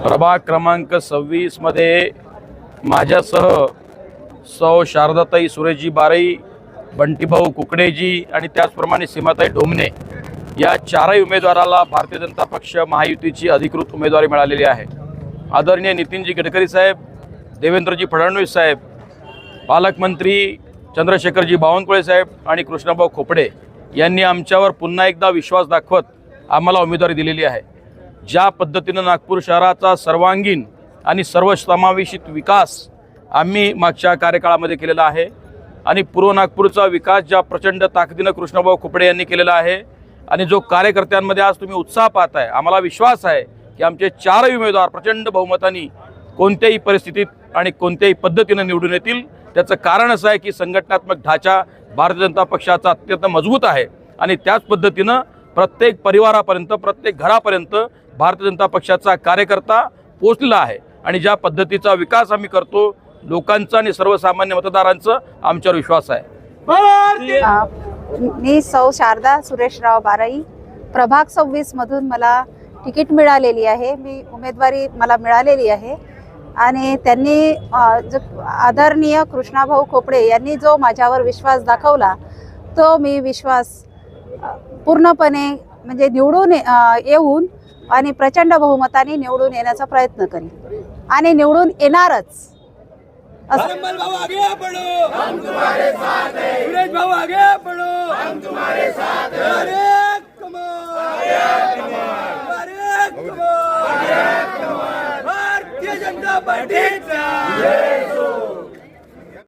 प्रभाग क्रमांक सव्वीसमध्ये माझ्यासह सौ शारदाताई सुरेशजी बारई बंटीभाऊ कुकडेजी आणि त्याचप्रमाणे सीमाताई ढोमणे या चारही उमेदवाराला भारतीय जनता पक्ष महायुतीची अधिकृत उमेदवारी मिळालेली आहे. आदरणीय नितीनजी गडकरी साहेब देवेंद्रजी फडणवीस साहेब पालकमंत्री चंद्रशेखरजी बावनकुळे साहेब आणि कृष्णभाऊ खोपडे यांनी आमच्यावर पुन्हा एकदा विश्वास दाखवत आम्हाला उमेदवारी दिलेली आहे. ज्या पद्धतीनं नागपूर शहराचा सर्वांगीण आणि सर्वसमावेशित विकास आम्ही मागच्या कार्यकाळामध्ये केलेला आहे आणि पूर्व नागपूरचा विकास ज्या प्रचंड ताकदीनं कृष्णभाऊ खुपडे यांनी केलेला आहे आणि जो कार्यकर्त्यांमध्ये आज तुम्ही उत्साह पाहताय आम्हाला विश्वास आहे की आमचे चारही उमेदवार प्रचंड बहुमतानी कोणत्याही परिस्थितीत आणि कोणत्याही पद्धतीनं निवडून येतील. त्याचं कारण असं आहे की संघटनात्मक ढाचा भारतीय जनता पक्षाचा अत्यंत मजबूत आहे. आणि त्याच पद्धतीनं प्रत्येक परिवारापर्यंत प्रत्येक घरापर्यंत भारतीय जनता पक्षाचा कार्यकर्ता पोचलेला आहे. आणि ज्या पद्धतीचा विकास आम्ही करतो लोकांचा आणि सर्वसामान्य मतदारांचं आमच्यावर विश्वास आहे. मी सौ शारदा सुरेशराव बाराई. प्रभाग सव्वीस मधून मला तिकीट मिळालेली आहे. मी उमेदवारी मला मिळालेली आहे. आणि त्यांनी जो आदरणीय कृष्णाभाऊ खोपडे यांनी जो माझ्यावर विश्वास दाखवला तो मी विश्वास पूर्णपणे म्हणजे निवडून येऊन आणि प्रचंड बहुमताने निवडून येण्याचा प्रयत्न करीन. आणि निवडून येणारच. असं जनता पार्टीचा